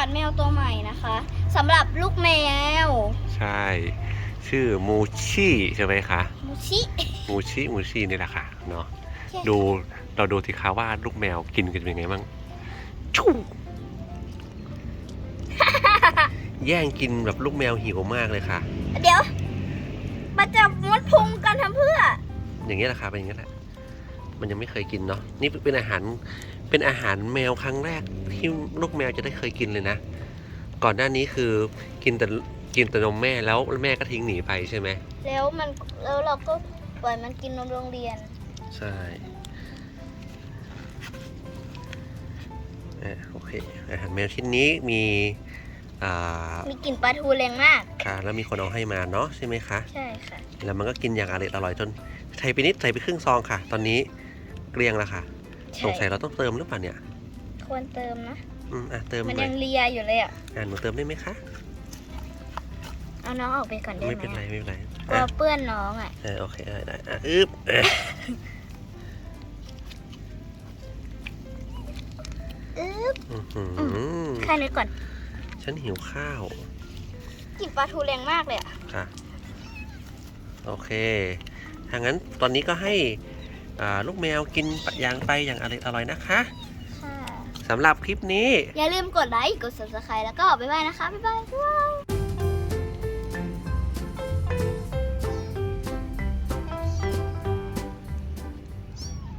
นะคะสำหรับลูกแมว ใช่ ชื่อมูชี่ใช่ไหมคะมูชิมูชิมูชินี่แหละค่ะเนาะใช่ดูเราดูสิคะว่าลูกแมวกินกันเป็นยังไงบ้างชู่แย่งกินแบบลูกแมวหิวมากเลยค่ะ เดี๋ยวมันจะมุดพุงกันทำเพื่อ อย่างเงี้ยแหละค่ะเป็นอย่างเงี้ยแหละ มันยังไม่เคยกินเนาะนี่เป็นอาหารเป็นอาหารแมวครั้งแรกที่ลูกแมวจะได้เคยกินเลยนะ ก่อนหน้านี้คือกินแต่กินแต่นมแม่แล้วแม่ก็ทิ้งหนีไปใช่ไหมแล้วมันแล้วเราก็ปล่อยมันกินนมโรงเรียน ใช่อะโอเคอาหารแมวชิ้นนี้มีอ่ามีกลิ่นปลาทูแรงมากค่ะ แล้วมีคนเอาให้มาเนาะใช่ไหมคะ ใช่ค่ะ แล้วมันก็กินอย่างอร่อยอร่อยจนใส่ไปนิดใส่ไปครึ่งซองค่ะ ตอนนี้ เกลี้ยงแล้วค่ะสงสัยเราต้องเติมหรือเปล่าเนี่ย ควรเติมนะ อืมอะเติมมันหน่อยัยงเลียอยู่เลยอะ อะหนูเติมได้ไหมคะเอาน้องออกไปก่อนได้ไม่ไหมเป็นไรไม่เป็นไรกลัอะวเปื้อนน้องอะ เออโอเคได้ได้อะอึ๊บอะอึ๊บอื้อหือแค่นี้ก่อนฉันหิวข้าวกลิ่นปลาทูแรงมากเลยอะ ค่ะ โอเคถ้างั้นตอนนี้ก็ให้อ่า ลูกแมวกินอย่างไปอย่างอร่อยอร่อยนะคะค่ะสำหรับคลิปนี้ อย่าลืมกดไลค์ กด subscribe แล้วก็บ๊ายบายนะคะ บ๊ายบายบ๊ายบาย